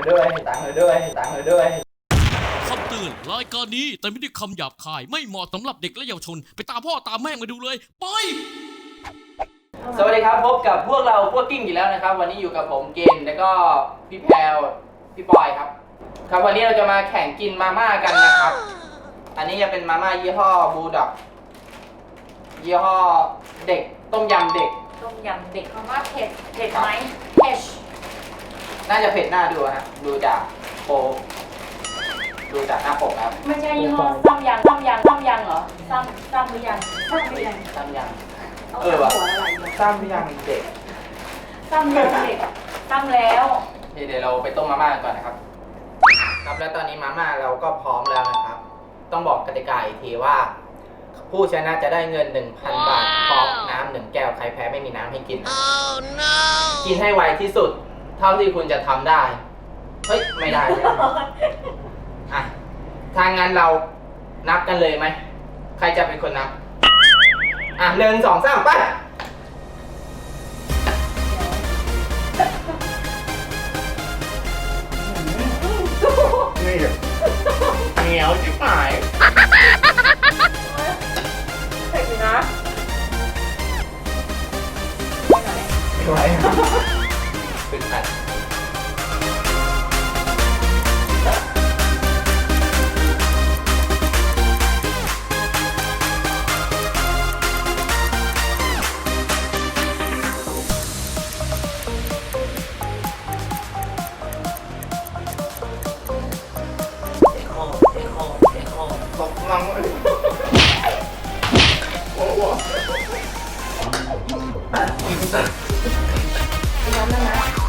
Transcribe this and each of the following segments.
ค์ด้วยตังค์ด้วยตังค์ด้วยคำเตือนรายการนี้แต่ไม่ได้คำหยาบคายไม่เหมาะสำหรับเด็กและเยาวชน ไปตามพ่อตามแม่มาดูเลยไป สวัสดีครับพบกับพวกเราพวกกิ้งอีกแล้วนะครับ วันนี้อยู่กับผมเกณฑ์แล้วก็พี่แพรวพี่ปอยครับ ครับวันนี้เราจะมาแข่งกินมาม่ากันนะครับ อันนี้จะเป็นมาม่ายี่ห้อบูด็อกยี่ห้อเด็กต้มยำเด็ก ต้มยำเด็กคำว่าเผ็ดเผ็ดไหมเผ็ด น่าจะเผ็ดหน้าดูฮะดูจากโปดูจากหน้าปกครับไม่ใช่ยี่ห้อซ้ำยังซ้ำยังซ้ำยังเหรอซ้ำซ้ำหรือยังซ้ำหรือยังซ้ำยังเอาเออว่ะหัวอะไรเนี่ยซ้ำยังเด็กซ้ำยังเด็กซ้ำแล้วเดี๋ยวเราไปต้มมาม่ากันก่อนนะครับ ครับแล้วตอนนี้มาม่าเราก็พร้อมแล้วนะครับ ต้องบอกกติกาอีกทีว่า ผู้ชนะจะได้เงิน 1,000 บาทพร้อมน้ำหนึ่งแก้วใครแพ้ไม่มีน้ำให้กิน กินให้ไวที่สุด เท่าที่คุณจะทำได้ เฮ้ย ไม่ได้เลยอะทางงานเรานับกันเลยไหม ใครจะเป็นคนนับ อะหนึ่งสองสามไปนี่เหนียวชิบหายเผ็ดอยู่นะ ไม่ไหว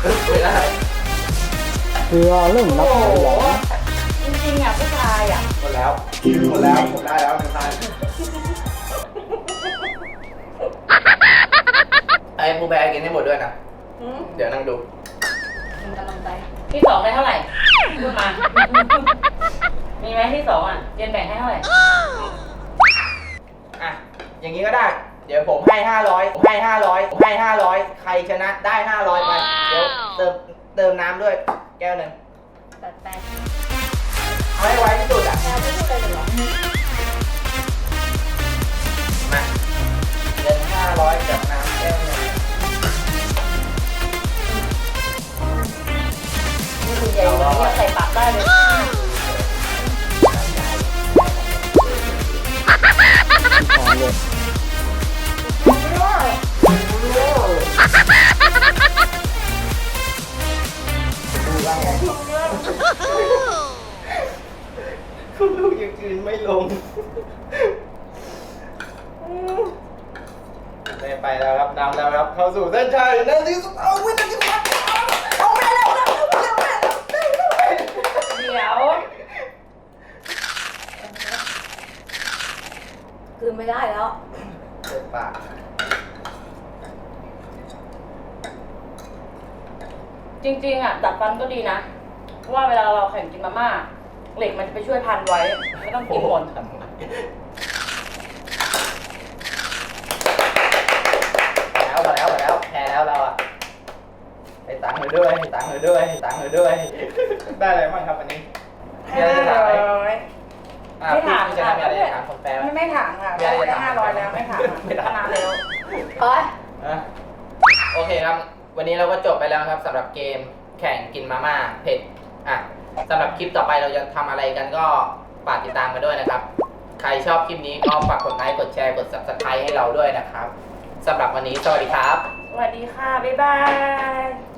ไม่ได้เรื่อเรื่องนับไหนเหจริงๆอะผู้ชายอะหมดแล้วหมดแล้วผมได้แล้วหนึ่งพันไอ้ผู้แพ้กินให้หมดด้วยนะ หืมเดี๋ยวนั่งดูกำลังใจที่สองได้เท่าไหร่พูดมา มีไหมที่สองอะเรียนแบ่งให้เท่าไหร่อะ อย่างนี้ก็ได้ เดี๋ยวผมให้ห้าร้อยให้ห้าร้อยให้ห้าร้อยใครชนะได้ห้าร้อยไป เดี๋ยวเติมเติมน้ำด้วย แก้วหนึ่งแปดแปดเอาให้ไวที่สุดอะแพลวไม่พูดอะไรเลยเหรอมาเงินห้าร้อยกับน้ำแก้วหนึ่งนี่คุณยายเนี่ยใส่ปากได้เลยของเลย ลงไม่ไปแล้วครับนำแล้วครับ เข้าสู่เส้นชัยนาทีสุดเอาวินาทีสุดท้ายเอาไปแล้วนะเอาไปแล้วนะเดี๋ยวคืนไม่ได้แล้วเปิดปากจริงๆอะดัดฟันก็ดีนะเพราะว่าเวลาเราแข่งกินมาม่า เหล็กมันจะไปช่วยพันไว้ ไม่ต้องกินหมดทำไมแล้วมาแล้วมาแล้วแพ้แล้วเราอะไปตังค์เลยด้วยตังค์เลยด้วยตังค์เลยด้วย ได้อะไรบ้างครับวันนี้มีอะไรจะถามไหมอะไม่ถามพี่จะทำอะไรจะถามคนแปลไหม ไม่ไม่ถามค่ะไม่ได้จะถามห้าร้อยแล้วไม่ถามไม่ถาม ชนะแล้วเฮ้ย อะโอเคครับ วันนี้เราก็จบไปแล้วครับสำหรับเกมแข่งกินมาม่าเผ็ด อะ สำหรับคลิปต่อไปเราจะทำอะไรกันก็ฝากติดตามกันด้วยนะครับ ใครชอบคลิปนี้ก็ฝากกดไลค์กดแชร์กด subscribe ให้เราด้วยนะครับสำหรับวันนี้สวัสดีครับ สวัสดีค่ะ บ๊ายบาย